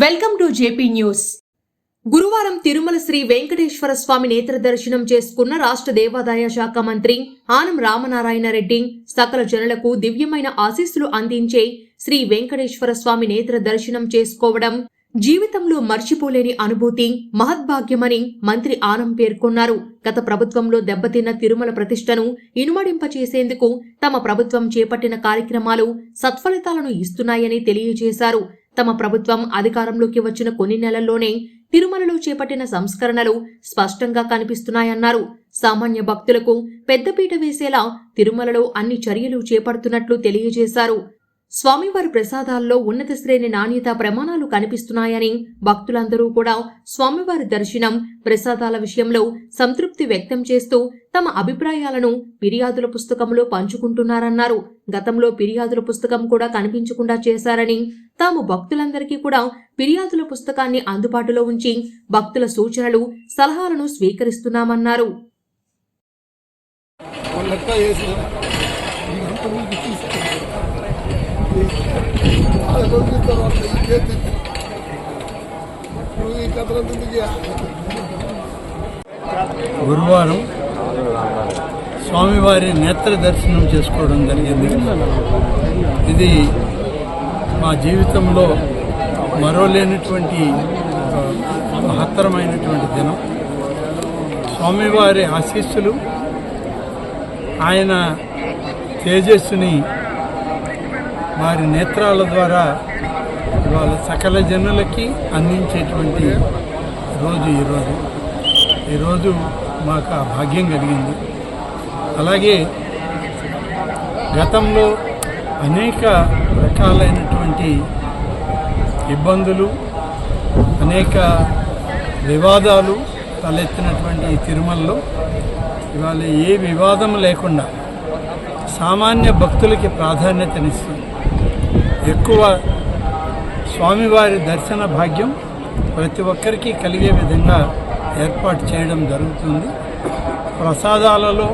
Welcome to JP news. గురువారం తిరుమల శ్రీ వెంకటేశ్వర స్వామి నేత్ర దర్శనం చేసుకున్న రాష్ట్ర దేవాదాయ శాఖ మంత్రి ఆనం రామనారాయణ రెడ్డి సకల జనులకు దివ్యమైన ఆశీస్సులు అందించే శ్రీ వెంకటేశ్వర స్వామి నేత్ర దర్శనం చేసుకోవడం జీవితంలో మర్చిపోలేని అనుభూతి మహద్భాగ్యమని మంత్రి ఆనం పేర్కొన్నారు. గత ప్రభుత్వంలో దెబ్బతిన్న తిరుమల ప్రతిష్టను ఇనుమడింపచేసేందుకు తమ ప్రభుత్వం చేపట్టిన కార్యక్రమాలు సత్ఫలితాలను ఇస్తున్నాయని తెలియజేశారు. తమ ప్రభుత్వం అధికారంలోకి వచ్చిన కొన్ని నెలల్లోనే తిరుమలలో చేపట్టిన సంస్కరణలు స్పష్టంగా కనిపిస్తున్నాయన్నారు. సామాన్య భక్తులకు పెద్దపీట వేసేలా తిరుమలలో అన్ని చర్యలు చేపడుతున్నట్లు తెలియజేశారు. స్వామివారి ప్రసాదాల్లో ఉన్నత శ్రేణి నాణ్యత ప్రమాణాలు కనిపిస్తున్నాయని భక్తులందరూ కూడా స్వామివారి దర్శనం ప్రసాదాల విషయంలో సంతృప్తి వ్యక్తం చేస్తూ తమ అభిప్రాయాలను ఫిర్యాదుల పుస్తకంలో పంచుకుంటున్నారన్నారు. గతంలో ఫిర్యాదుల పుస్తకం కూడా కనిపించకుండా చేశారని తాము భక్తులందరికీ కూడా ఫిర్యాదుల పుస్తకాన్ని అందుబాటులో ఉంచి భక్తుల సూచనలు సలహాలను స్వీకరిస్తున్నామన్నారు. గురువారం స్వామివారి నేత్ర దర్శనం చేసుకోవడం జరిగింది. ఇది మా జీవితంలో మరోలేనటువంటి ఒక మహత్తరమైనటువంటి దినం. స్వామివారి ఆశీస్సులు ఆయన తేజస్సుని వారి నేత్రాల ద్వారా వాళ్ళ సకల జనులకి అందించేటువంటి రోజు ఈరోజు ఈరోజు మాకు ఆ భాగ్యం కలిగింది. అలాగే గతంలో అనేక రకాలైనటువంటి ఇబ్బందులు అనేక వివాదాలు తలెత్తినటువంటి ఈ తిరుమలలో ఇవాళ ఏ వివాదం లేకుండా సామాన్య భక్తులకి ప్రాధాన్యతనిస్తుంది ఎక్కువ స్వామివారి దర్శన భాగ్యం ప్రతి ఒక్కరికి కలిగే విధంగా ఏర్పాటు చేయడం జరుగుతుంది. ప్రసాదాలలో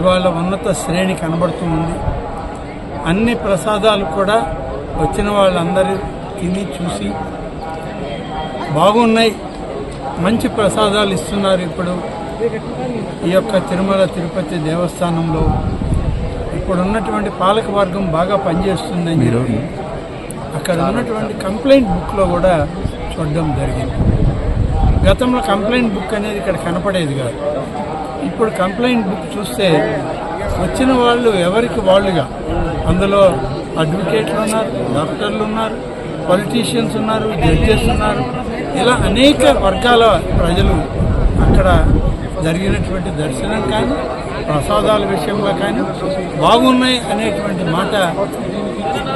ఇవాళ ఉన్నత శ్రేణి కనబడుతూ ఉంది. అన్ని ప్రసాదాలు కూడా వచ్చిన వాళ్ళందరూ తిని చూసి బాగున్నాయి. మంచి ప్రసాదాలు ఇస్తున్నారు ఇప్పుడు. ఈ యొక్క తిరుమల తిరుపతి దేవస్థానంలో ఇప్పుడు ఉన్నటువంటి పాలక వర్గం బాగా పనిచేస్తుందని చెప్పి అక్కడ ఉన్నటువంటి కంప్లైంట్ బుక్లో కూడా చూడడం జరిగింది. గతంలో కంప్లైంట్ బుక్ అనేది ఇక్కడ కనపడేది కాదు. ఇప్పుడు కంప్లైంట్ బుక్ చూస్తే వచ్చిన వాళ్ళు ఎవరికి వాళ్ళుగా అందులో అడ్వకేట్లు ఉన్నారు డాక్టర్లు ఉన్నారు పొలిటీషియన్స్ ఉన్నారు జడ్జెస్ ఉన్నారు. ఇలా అనేక వర్గాల ప్రజలు అక్కడ జరిగినటువంటి దర్శనం కానీ ప్రసాదాల విషయంలో కానీ బాగున్నాయి అనేటువంటి మాట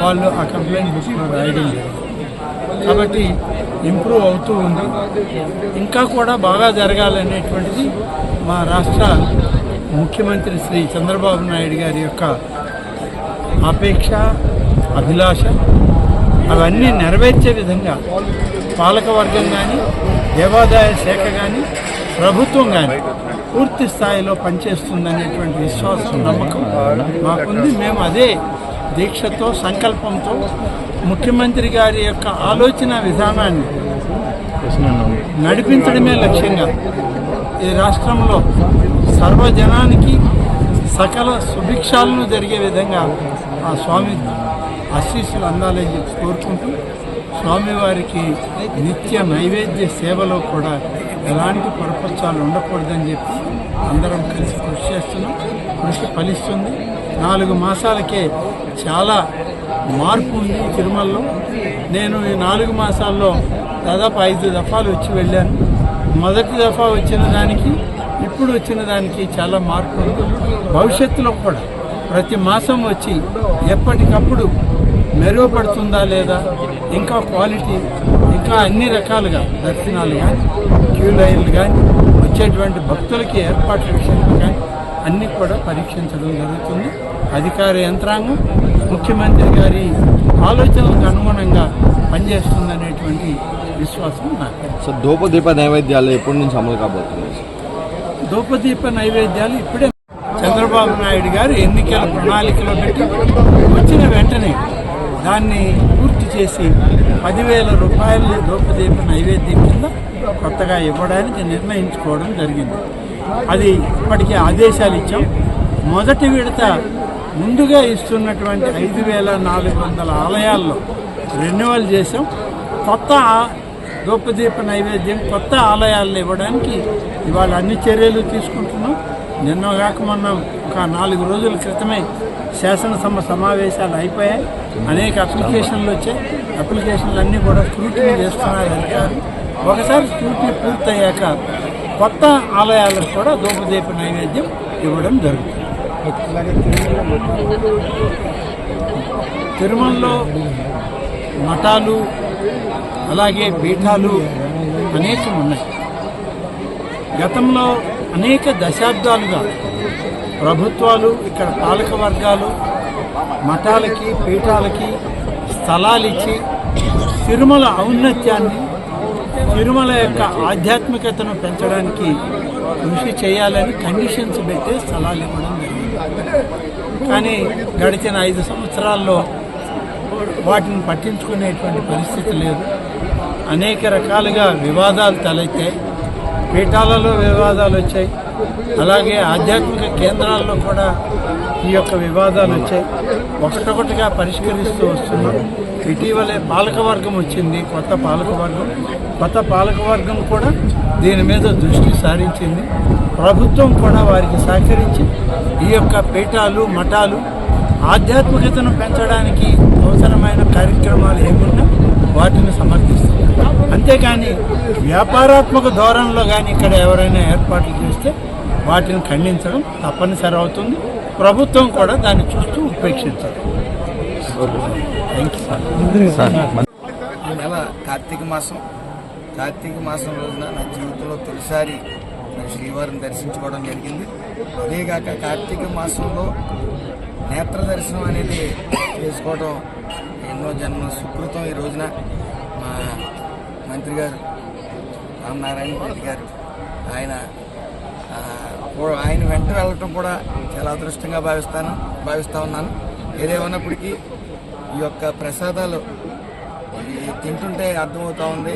వాళ్ళు ఆ కంప్లైంట్ బుక్లో రాయడం జరిగింది. కాబట్టి ఇంప్రూవ్ అవుతూ ఉంది. ఇంకా కూడా బాగా జరగాలనేటువంటిది మా రాష్ట్ర ముఖ్యమంత్రి శ్రీ చంద్రబాబు నాయుడు గారి యొక్క అపేక్ష అభిలాష అవన్నీ నెరవేర్చే విధంగా పాలకవర్గం కానీ దేవాదాయ శాఖ కానీ ప్రభుత్వం కానీ పూర్తి స్థాయిలో పనిచేస్తుందనేటువంటి విశ్వాసం నమ్మకం మాకుంది. మేము అదే దీక్షతో సంకల్పంతో ముఖ్యమంత్రి గారి యొక్క ఆలోచన విధానాన్ని నడిపించడమే లక్ష్యంగా ఈ రాష్ట్రంలో సర్వజనానికి సకల సుభిక్షాలను జరిగే విధంగా ఆ స్వామి ఆశీస్సులు అందాలని చెప్పి కోరుకుంటూ స్వామివారికి నిత్య నైవేద్య సేవలో కూడా ఎలాంటి పొరపచ్చాలు ఉండకూడదని చెప్పి అందరం కలిసి కృషి చేస్తున్నాం. కృషి ఫలిస్తుంది. నాలుగు మాసాలకే చాలా మార్పు ఉంది తిరుమలలో. నేను ఈ నాలుగు మాసాల్లో దాదాపు ఐదు దఫాలు వచ్చి వెళ్ళాను. మొదటి దఫా వచ్చిన దానికి ఇప్పుడు వచ్చిన దానికి చాలా మార్పు ఉంది. భవిష్యత్తులో కూడా ప్రతి మాసం వచ్చి ఎప్పటికప్పుడు మెరుగుపడుతుందా లేదా? ఇంకా క్వాలిటీ ఇంకా అన్ని రకాలుగా దర్శనాలు కానీ క్యూ లైన్లు కానీ వచ్చేటువంటి భక్తులకి ఏర్పాట్ల విషయంలో కానీ అన్నీ కూడా పరీక్షించడం జరుగుతుంది. అధికార యంత్రాంగం ముఖ్యమంత్రి గారి ఆలోచనలకు అనుగుణంగా పనిచేస్తుందనేటువంటి విశ్వాసం నాకు. సో ధూపదీప నైవేద్యాలు ఎప్పటి నుంచి అమలు కాబోతుంది ధూపదీప నైవేద్యాలు ఇప్పుడే చంద్రబాబు నాయుడు గారు ఎన్నికల ప్రణాళికలో పెట్టి వచ్చిన వెంటనే దాన్ని పూర్తి చేసి పదివేల రూపాయలు రూపదీప నైవేద్యం కింద కొత్తగా ఇవ్వడానికి నిర్ణయించుకోవడం జరిగింది. అది ఇప్పటికే ఆదేశాలు ఇచ్చాం. మొదటి విడత ముందుగా ఇస్తున్నటువంటి ఐదు వేల నాలుగు వందల ఆలయాల్లో రెన్యువల్ చేసాం కొత్త ఆ- నైవేద్యం కొత్త ఆలయాల్లో ఇవ్వడానికి ఇవాళ అన్ని చర్యలు తీసుకుంటున్నాం. నిన్న కాక మొన్న ఒక నాలుగు రోజుల క్రితమే శాసనసభ సమావేశాలు అయిపోయాయి. అనేక అప్లికేషన్లు వచ్చాయి. అప్లికేషన్లు అన్నీ కూడా స్క్రూటినీ చేస్తున్నారు అధికారులు. ఒకసారి స్క్రూటినీ పూర్తయ్యాక కొత్త ఆలయాలకు కూడా ధూపదీప నైవేద్యం ఇవ్వడం జరుగుతుంది. తిరుమలలో మఠాలు అలాగే పీఠాలు అనేకం ఉన్నాయి. గతంలో అనేక దశాబ్దాలుగా ప్రభుత్వాలు ఇక్కడ పాలక వర్గాలు మఠాలకి పీఠాలకి స్థలాలు ఇచ్చి తిరుమల ఔన్నత్యాన్ని తిరుమల యొక్క ఆధ్యాత్మికతను పెంచడానికి కృషి చేయాలని కండిషన్స్ పెట్టే స్థలాలు ఇవ్వడం జరిగింది. కానీ గడిచిన ఐదు సంవత్సరాల్లో వాటిని పట్టించుకునేటువంటి పరిస్థితి లేదు. అనేక రకాలుగా వివాదాలు తలెత్తాయి. పీఠాలలో వివాదాలు వచ్చాయి. అలాగే ఆధ్యాత్మిక కేంద్రాల్లో కూడా ఈ యొక్క వివాదాలు వచ్చాయి. ఒకటొకటిగా పరిష్కరిస్తూ వస్తున్నాం. ఇటీవలే పాలకవర్గం వచ్చింది కొత్త పాలకవర్గం. కొత్త పాలకవర్గం కూడా దీని మీద దృష్టి సారించింది. ప్రభుత్వం కూడా వారికి సహకరించి ఈ యొక్క పీఠాలు మఠాలు ఆధ్యాత్మికతను పెంచడానికి అవసరమైన కార్యక్రమాలు ఏమున్నా వాటిని సమర్థిస్తుంది. అంతేకాని వ్యాపారాత్మక ధోరణిలో కానీ ఇక్కడ ఎవరైనా ఏర్పాట్లు చేస్తే వాటిని ఖండించడం తప్పనిసరి అవుతుంది. ప్రభుత్వం కూడా దాన్ని చూస్తూ ఈ నెల కార్తీక మాసం. కార్తీక మాసం రోజున నా జీవితంలో తొలిసారి శ్రీవారిని దర్శించుకోవడం జరిగింది. అదేగాక కార్తీక మాసంలో నేత్ర దర్శనం అనేది చేసుకోవడం ఎన్నో జన్మ సుకృతం ఈ రోజున. మంత్రి గారు రామనారాయణ రెడ్డి గారు ఆయన ఆయన వెంట వెళ్ళటం కూడా చాలా అదృష్టంగా భావిస్తాను భావిస్తూ ఉన్నాను. ఏదేమన్నప్పటికీ ఈ యొక్క ప్రసాదాలు తింటుంటే అర్థమవుతూ ఉంది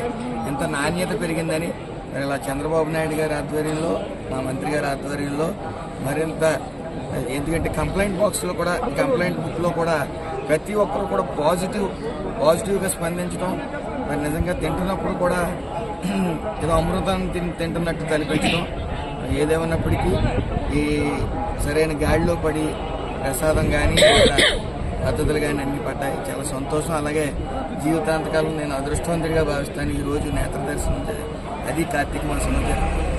ఎంత నాణ్యత పెరిగిందని. మరి ఇలా చంద్రబాబు నాయుడు గారి ఆధ్వర్యంలో మా మంత్రి గారి ఆధ్వర్యంలో మరింత ఎందుకంటే కంప్లైంట్ బాక్స్లో కూడా కంప్లైంట్ బుక్లో కూడా ప్రతి ఒక్కరు కూడా పాజిటివ్ పాజిటివ్గా స్పందించడం మరి నిజంగా తింటున్నప్పుడు కూడా ఏదో అమృతాన్ని తిని తింటున్నట్టు కనిపించడం. ఏదేమన్నప్పటికీ ఈ సరైన గాడిలో పడి ప్రసాదం కానీ పద్ధతులు కానీ అన్ని పడ్డాయి. చాలా సంతోషం. అలాగే జీవితాంతకాలం నేను అదృష్టవంతుడిగా భావిస్తాను. ఈ రోజు నేత్ర దర్శనం అది కార్తీక మాసంలో జరుగుతుంది.